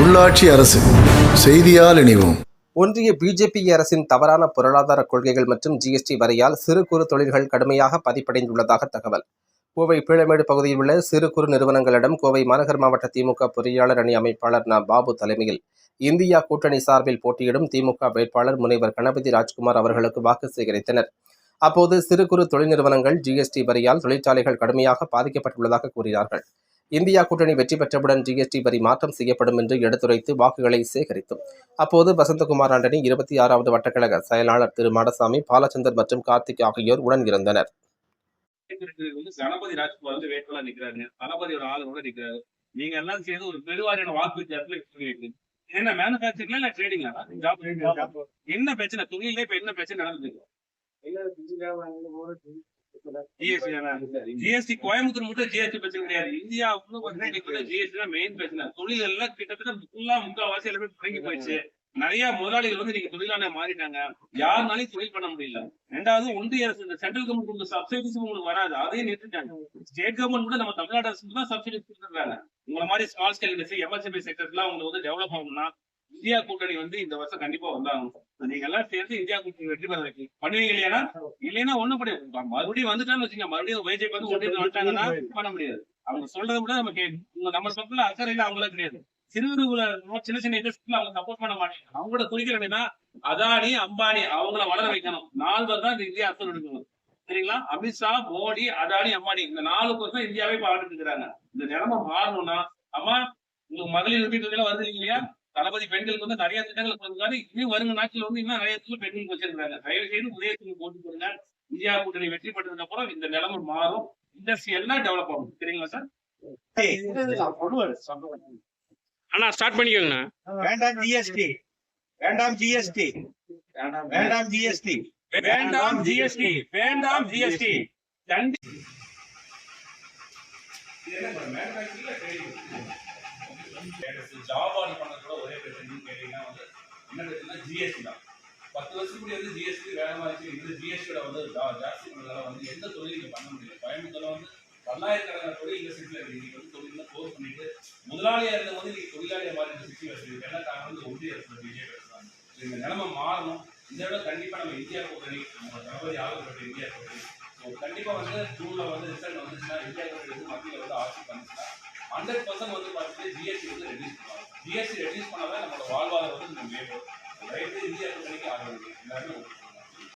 உள்ளாட்சி அரசு செய்தியால் இணைவோம். ஒன்றிய பிஜேபி அரசின் தவறான பொருளாதார கொள்கைகள் மற்றும் ஜிஎஸ்டி வரியால் சிறு குறு தொழில்கள் கடுமையாக பாதிப்படைந்துள்ளதாக தகவல். கோவை பீளமேடு பகுதியில் உள்ள சிறு குறு நிறுவனங்களிடம் கோவை மாநகர் மாவட்ட திமுக பொறியாளர் அணி அமைப்பாளர் ந. பாபு தலைமையில் இந்தியா கூட்டணி சார்பில் போட்டியிடும் திமுக வேட்பாளர் முனைவர் கணபதி ராஜ்குமார் அவர்களுக்கு வாக்கு சேகரித்தனர். அப்போது சிறு குறு தொழில் நிறுவனங்கள் ஜிஎஸ்டி வரியால் தொழிற்சாலைகள் கடுமையாக பாதிக்கப்பட்டுள்ளதாக கூறினார்கள். இந்தியா கூட்டணி வெற்றி பெற்றவுடன் ஜிஎஸ்டி வரி மாற்றம் செய்யப்படும் என்று எடுத்துரைத்து வாக்குகளை சேகரித்தோம். அப்போது வசந்தகுமார் ஆண்டனி இருபத்தி ஆறாவது வட்டக்கழக செயலாளர் திரு மாடசாமி பாலச்சந்தர் மற்றும் கார்த்திக் ஆகியோர் உடன் இருந்தனர். இருக்கிறது வந்து கணபதி ராஜ்குமார் வந்து வேட்பாளர் நிக்கிறாரு தளபதியோட ஆதரவோட நிக்கிறாரு. நீங்க எல்லாம் சேர்ந்து ஒரு பெருவாரியான வாக்கு வித்தியாசத்துல என்ன மேனுபேக்சரிங்ல இல்ல ட்ரேடிங்கா என்ன பிரச்சனை? தொழிலே இப்ப என்ன பிரச்சனை நடந்தது ஜிஎஸ்டி கோயம்புத்தூர் மட்டும் ஜிஎஸ்டி பிரச்சனை கிடையாது. இந்தியா ஜிஎஸ்டி தான் மெயின் பிரச்சனை. தொழில் எல்லாம் கிட்டத்தட்ட ஃபுல்லா முக்கால்வாசி எல்லாமே தொடங்கி போயிடுச்சு. நிறைய முதலாளிகள் வந்து நீங்க தொழிலான மாறிட்டாங்க. யாருனாலையும் தொழில் பண்ண முடியல. ரெண்டாவது ஒன்றிய அரசு இந்த சென்ட்ரல் கவர்மெண்ட் கொடுத்த சப்சிடிஸ் உங்களுக்கு வராது. அதையும் நிறுத்திட்டாங்க. ஸ்டேட் கவர்மெண்ட் கூட நம்ம தமிழ்நாடு அரசு தான் சப்சிடிஸ் கொடுத்துருக்காங்க உங்களை மாதிரி ஸ்மால் ஸ்கேல் இண்டஸ்ட்ரி எம்எஸ்எம்இ செக்டர்ஸ்லாம் உங்களுக்கு வந்து டெவலப் ஆகணும்னா இந்தியா கூட்டணி வந்து இந்த வருஷம் கண்டிப்பா வந்தாங்க நீங்க எல்லாம் சேர்ந்து இந்தியா கூட்டணி வெற்றி பெற வைக்க பண்ணுவீங்க இல்லையா? இல்லைன்னா ஒண்ணும் பண்ண மறுபடியும் வந்துட்டான்னு வச்சுங்க மறுபடியும் பிஜேபி வந்து ஒன்றிய வந்துட்டாங்கன்னா பண்ண முடியாது. அவங்க சொல்றதை விட நம்ம கேட்கணும் நம்ம பக்கத்துல அக்கறை இல்ல அவங்கள கிடையாது. சிறு சின்ன சின்ன இண்டஸ்ட்ரியில அவங்க சப்போர்ட் பண்ண மாட்டாங்க. அவங்களோட குறிக்கோள் என்னன்னா அதானி அம்பானி அவங்கள வளர வைக்கணும். நால்வர் தான் இந்த இந்தியா அரசு எடுக்கணும். சரிங்களா? அமித்ஷா மோடி அதானி அம்பானி இந்த நாலு பேர் தான் இந்தியாவே பாடுட்டு இருக்கிறாங்க. இந்த நிலைமை மாறணும்னா அம்மா உங்களுக்கு மகளிர் உரிமை வருது இல்லையா? தளபதி பெண்களுக்கு வந்து நிறைய திட்டங்கள் கொடுத்துருக்காரு இன்னும் வருங்க நாட்கள் வந்து இன்னும் நிறைய இடத்துல பெண்களுக்கு வச்சிருக்காங்க தயவு செய்து உதயத்துக்கு போட்டு கொடுங்க இந்தியா கூட்டணி வெற்றி பெற்றதுக்கு அப்புறம் இந்த நிலைமை மாறும். இண்டஸ்ட்ரி எல்லாம் டெவலப் ஆகும். சரிங்களா சார் அண்ணா ஸ்டார்ட் பண்ணிக்கோங்கண்ணா. வேண்டாம் ஜிஎஸ்டி வேண்டாம் ஜிஎஸ்டி வேண்டாம் ஜிஎஸ்டி வேண்டாம் ஜிஎஸ்டி வேண்டாம் ஜிஎஸ்டி ஜாபாடி ஜிஎஸ்டி தான். பத்து வருஷத்துக்கு வந்து ஜிஎஸ்டி வேகமாக மாதிரி இந்த ஜிஎஸ்டியோட வந்து ஜாஸ்தி பண்ணதால வந்து எந்த தொழில் இங்கே பண்ண முடியல. கோயம்புத்தூர்ல வந்து பல்லாயிரக்கணக்கான தொழில் இந்த சிட்டியில் இருக்கு. வந்து தொழில் க்ளோஸ் பண்ணிட்டு முதலாளியா இருந்த வந்து இன்னைக்கு தொழிலாளியா மாறி இந்த சிட்டி வச்சிருக்கு என்ன காரணம் வந்து ஒன்றிய அரசு பிஜேபி அரசு தான். இந்த நிலைமை மாறணும். இந்த விட கண்டிப்பா நம்ம இந்தியா கூட்டணி நம்ம தளபதி ஆளுநர் இந்தியா கூட்டணி. ஸோ கண்டிப்பா வந்து ஜூன்ல வந்து ரிசல்ட் வந்துச்சுன்னா இந்தியா கூட்டணி வந்து மத்தியில் வந்து ஆட்சி பண்ணிச்சுன்னா ஹண்ட்ரட் பர்சன்ட் வந்து பார்த்துட்டு ஜிஎஸ்டி வந்து ரெடியூஸ் பண்ணுவாங்க ஜிஎஸ்டி ரெடியூஸ் பண்ணாதான் நம்மளோட வாழ்வாதாரம் வந்து நம்ம மேம்படும் ரைட்டு இந்தியா கூட்டணிக்கு ஆதரவு எல்லாருமே